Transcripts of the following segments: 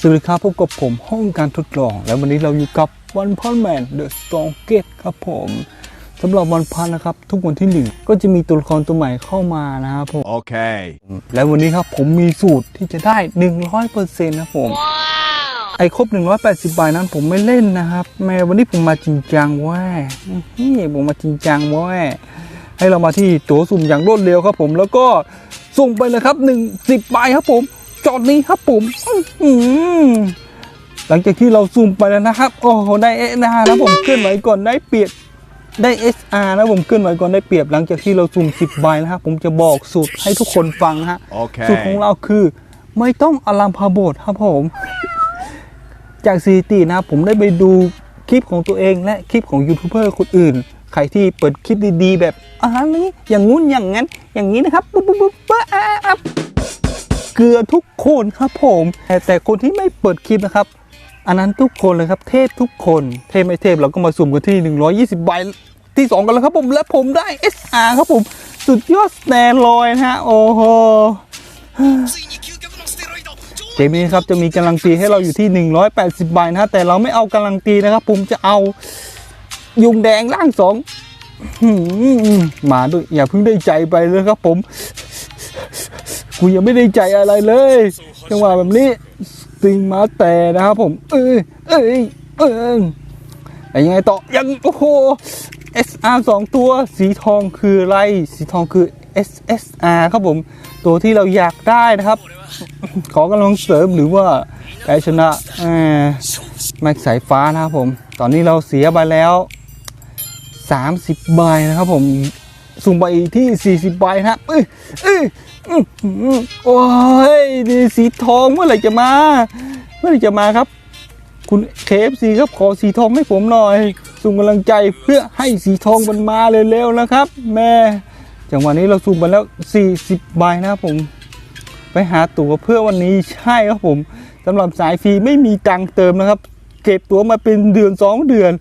สวัสดีครับพบกับผมห้องการทดลอง และวันนี้เราอยู่กับวันพันแมนเดอะสตองเกตครับผมสำหรับวันพันนะครับ ทุกวันที่หนึ่งก็จะมีตัวละครตัวใหม่เข้ามานะครับผม Okay. และวันนี้ครับผมมีสูตรที่จะได้ 100%นะครับผม ไอ้ครบ 180ใบนั้นผมไม่เล่นนะครับ แม่วันนี้ผมมาจริงจังเว่านี่ผมมาจริงจังเว่าให้เรามาที่ตั๋วสุ่มอย่างรวดเร็วครับผมแล้วก็สุ่มไปเลยครับ 1 10ใบครับผม จอดนี้ครับผมอื้อหือหลังจากที่เราสุ่มไปแล้วนะครับ โอ้โหได้เอนะนะผมเคลื่อนไหวก่อนได้เปรียบได้ SR นะผมเคลื่อนไหวก่อนได้เปรียบหลังจากที่เราสุ่ม10ใบนะครับผมจะบอกสูตรให้ทุกคนฟังนะฮะสูตรของ Okay. เราคือ ไม่ต้องอลัมพาโบดครับผม จากสถิตินะครับผมได้ไปดูคลิปของตัวเองและคลิปของยูทูบเบอร์คนอื่นใครที่เปิดคลิปดีๆ แบบอาหารนี้อย่างงู้นอย่างงั้น อย่างนี้นะครับปุ๊บปุ๊บปุ๊บปุ๊บอะอะ เกลือทุกคนครับผมแต่แต่คนที่ไม่เปิดคลิปนะครับ อันนั้นทุกคนเลยครับเทพทุกคนเทพไม่เทพเราก็มาสุ่มกันที่ 120 ใบที่ 2 กันแล้วครับผมและผมได้ SR ครับผมสุดยอดสแตนลอยนะฮะโอ้โหเกมนี้ครับจะมีกำลังตีให้เราอยู่ที่ 180 ใบนะฮะแต่เราไม่เอากำลังตีนะครับ ผมจะเอายุงแดงล่างสองมาด้วยอย่าเพิ่งได้ใจไปเลยครับผม กูยังไม่ได้ใจอะไรเลย จังหวะแบบนี้สิงมาแต่นะครับผม เอ้ยเอ้ยเอ้ยแต่ยังไงต่อยังโอ้โห SR สองตัวสีทองคืออะไร สีทองคือ SSR ครับผม ตัวที่เราอยากได้นะครับ ขอกำลังเสริมหรือว่าแพ้ชนะแม็กสายฟ้านะครับผม ตอนนี้เราเสียไปแล้ว 30 ใบนะครับผม สุ่มไปที่ 40ใบนะครับเอ้ยเอ้ยอื้อหือโอ้ยนี่สีทองเมื่อไหร่จะมา เมื่อไหร่จะมาครับ คุณเคฟซีครับขอสีทองให้ผมหน่อยสุ่มกำลังใจเพื่อให้สีทองมันมาเร็วๆนะครับ แม่จังหวะนี้เราสุ่มไปแล้ว 40ใบนะครับผม ไปหาตั๋วเพื่อวันนี้ใช่ครับผมสำหรับสายฟรีไม่มีตังเติมนะครับ เก็บตั๋วมาเป็นเดือน 2 เดือน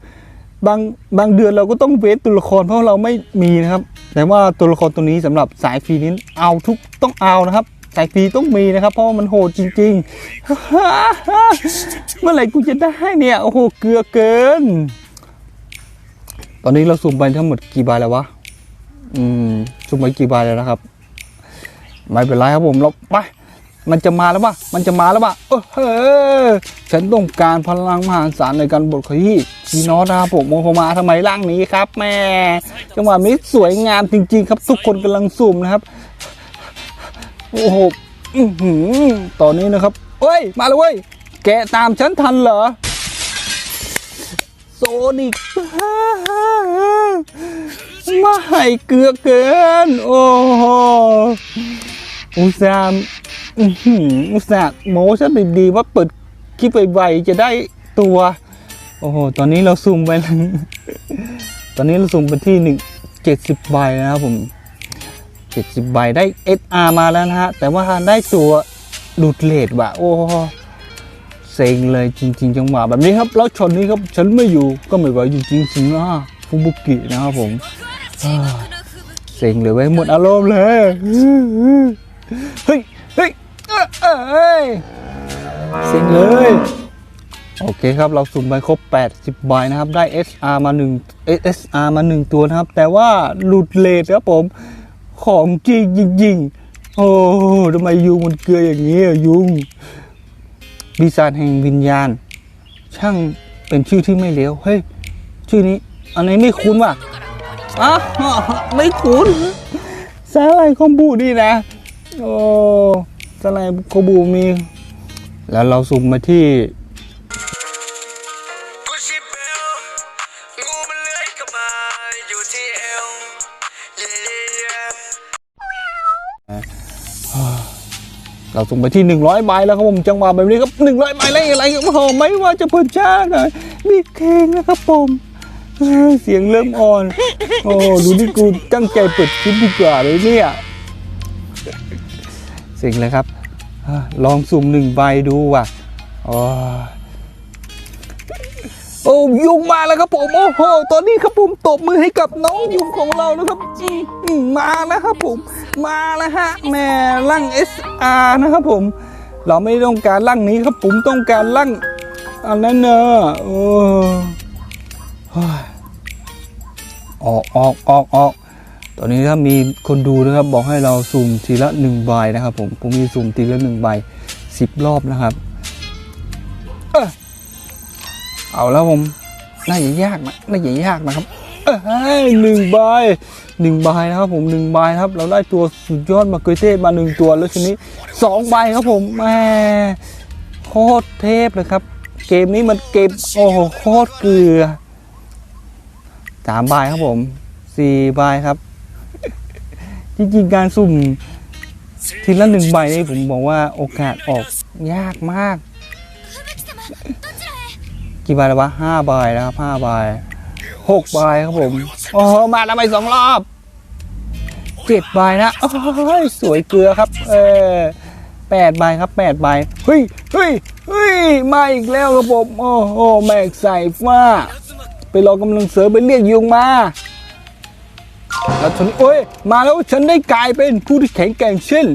บางบางเดือนเราก็ต้องเวทตัวละครเพราะเราไม่มีนะครับ แต่ว่าตัวละครตัวนี้สำหรับสายฟรีนี้เอาทุกต้องเอานะครับ สายฟรีต้องมีนะครับ เพราะามันโหดจริงๆ เมื่อไหร่กูจะได้เนี่ยโอ้โหเกลือเกิน ตอนนี้เราสุ่มไปทั้งหมดกี่ใบแล้ววะอืมสุ่มไปกี่ใบแล้วนะครับ ไม่เป็นไรครับผมเราไป มันจะมาแล้วป่ะมันจะมาแล้วป่ะเออเฮ้อฉันต้องการพลังมหาศาลในการบดขยี้ชีนอสนะครับผมโมโหมาทำไมร่างนี้ครับแม่จังหวะนี้สวยงามจริง ๆ ครับ ทุกคนกำลังสุ่มนะครับ โอ้โหอื้อหือตอนนี้นะครับเฮ้ย มาเลยเว้ย แกตามฉันทันเหรอโซนิกมาให้เกลือเกิน โอ้โหอุตส่าห์ อื้อหืออุตส่าห์โม้ซะดีๆว่าเปิดคลิปไวๆจะได้ตัว โอ้โห ตอนนี้เราซูมไปแล้วตอนนี้เราซูมไปที่หนึ่งเจ็ดสิบใบนะครับผมเจ็ดสิบใบได้ SR มาแล้วนะฮะ แต่ว่าได้ตัวดูดเลดว่ะ โอ้โหเซ็งเลยจริง ๆ จังหวะแบบนี้ครับแล้วช็อตนี้ครับฉันไม่อยู่ก็ไม่ไหวอยู่จริงๆนะฟุบุกินะครับผมอ่าเซ็งเลยไว้ยหมดอารมณ์เลยเฮ้ย เฮ้ยเอ้ยเอ้ยงเลย โอเคครับเราสุ่มไปครบ 80 ใบนะครับ ได้ SR มา1 SR มา 1 ตัวนะครับ แต่ว่าหลุดเลทครับผม ของจริงจริงโอ้ทำไมยุงมันเกลืออย่างนี้อะยุงปีศาจแห่งวิญญาณ ช่างเป็นชื่อที่ไม่เลวเฮ้ย ชื่อนี้ อันนี้ไม่คุ้นว่ะอะไม่คุ้นสาหร่ายคอมบูนี่นะ โอ้ สาหร่ายคอมบูมี แล้วเราสุ่มมาที่กุชชี่เบลงูมันเลื้อยเข้ามาอยู่ที่เอวเย่เย่เราส่งไปที่ 100ใบแล้วครับผมจังหวะแบบนี้ครับ100ใบแล้วอะไรครับโอ้โหไม่ว่าจะเพิ่นชาหน่อยมีเพลงนะครับผมเอ้ยเสียงเริ่มอ่อน โอ้ดูนี่กูตั้งใจเปิดคลิปดีกว่าเลยเนี่ยเสียงเลยครับอะ ลองสุ่มหนึ่งใบดูว่ะโอ้ยโอ้ยุงมาแล้วครับผมโอ้โหตอนนี้ครับผมตบมือให้กับน้องยุงของเรานะครับมาแล้วครับผม มาแล้วฮะแม่ร่าง SR นะครับผม เราไม่ต้องการร่างนี้ครับผมต้องการร่างอันนั้นเนอะโอ้ออกออกออกออก ตอนนี้ถ้ามีคนดูนะครับบอกให้เราสุ่มทีละหนึ่งใบนะครับผมผมมีสุ่มทีละหนึ่งใบสิบรอบนะครับ เออเอาแล้วผมน่าจะยากนะน่าจะยากนะครับเอ้ยหนึ่งใบหนึ่งใบนะครับผมหนึ่งใบครับ เราได้ตัวสุดยอดมาเกยเทศมาหนึ่งตัวแล้วทีนี้สองใบครับผมแหมโคตรเทพเลยครับ เกมนี้มันเกมโอ้โหโคตรเกลือสามใบครับผมสี่ใบครับ จริงๆการสุ่มทีละหนึ่งใบนี่ผมบอกว่าโอกาสออกยากมาก กี่ใบแล้ววะห้าใบแล้วครับห้าใบหกใบครับผมโอ้โหมาแล้วไปสองรอบเจ็ดใบนะโอ้ยสวยเกลือครับ เออแปดใบครับแปดใบเฮ้ยเฮ้ยเฮ้ยมาอีกแล้วครับผมโอ้โหแม็กใส่ฟ้า ไปรอกำลังเสริมไปเรียกยุงมา แล้วฉันโอ้ยมาแล้วฉันได้กลายเป็นผู้ที่แข็งแกร่งเช่น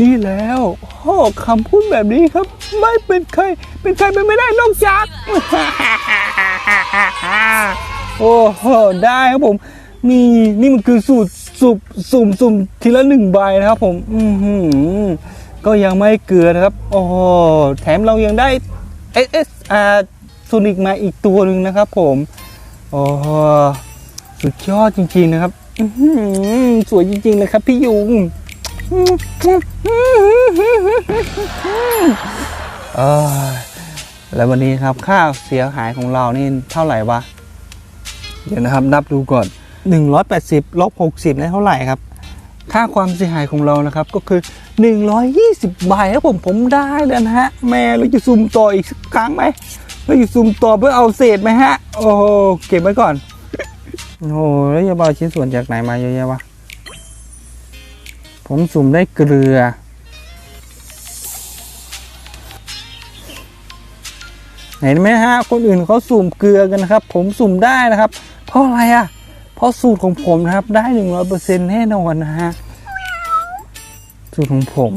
นี่แล้วโอ้คำพูดแบบนี้ครับ ไม่เป็นใครเป็นใครไปไม่ได้นอกจากโอ้โหได้ครับผมนี่นี่มันคือสูตรสุบสุ่มสุ่มทีละหนึ่งใบนะครับผม อืก็ยังไม่เกลือนะครับ โอ้แถมเรายังได้ SSR ซูนิกมาอีกตัวหนึ่งนะครับผม โอ้สุดยอดจริงๆนะครับ สวยจริงๆเลยครับพี่ยุงเอ้ยแล้ววันนี้ครับค่าเสียหายของเรานี่เท่าไหร่วะ เดี๋ยวนะครับ นับดูก่อน 180ลบ60ได้เท่าไหร่ครับ ค่าความเสียหายของเรานะครับ ก็คือ 120ใบครับผมผมได้แล้วนะฮะ แม่เราจะซูมต่ออีกสักครั้งไหมเราจะซูมต่อเพื่อเอาเศษไหมฮะ โอ้โหเก็บไว้ก่อน โอ้โหแล้วจะเอาชิ้นส่วนจากไหนมาเยอะแยะวะ ผมสุ่มได้เกลือ เห็นไหมฮะ คนอื่นเขาสุ่มเกลือกันครับ ผมสุ่มได้นะครับ เพราะอะไรอะ เพราะสูตรของผมนะครับ ได้หนึ่งร้อยเปอร์เซ็นต์แน่นอนนะฮะ สูตรของผม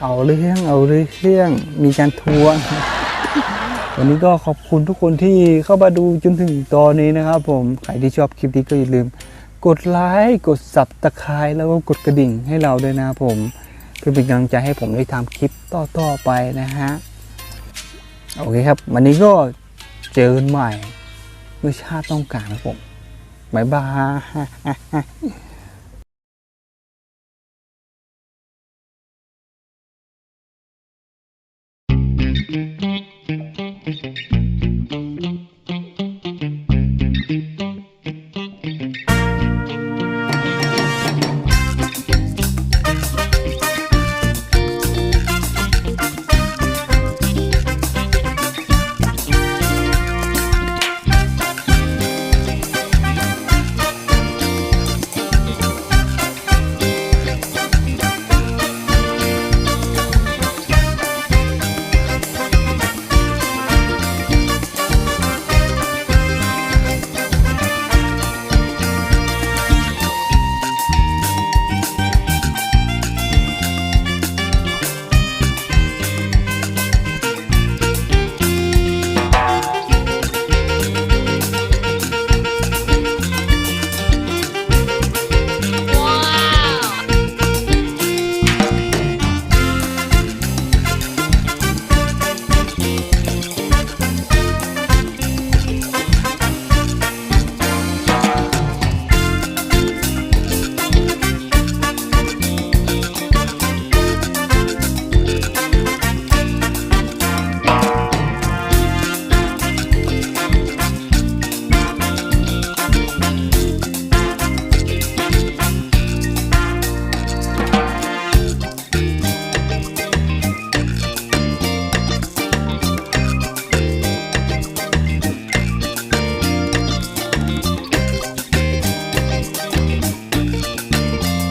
เอาเรื่อง เอาเรื่อง มีการทวง วันนี้ก็ขอบคุณทุกคนที่เข้ามาดูจนถึงตอนนี้นะครับผมใครที่ชอบคลิปนี้ก็อย่าลืม กดไลค์กดสับตะไคร้แล้วก็กดกระดิ่งให้เราด้วยนะผม เพื่อเป็นกำลังใจให้ผมได้ทำคลิปต่อๆไปนะฮะโอเคครับ วันนี้ก็เจอกันใหม่เมื่อชาติต้องการครับผมบายบาย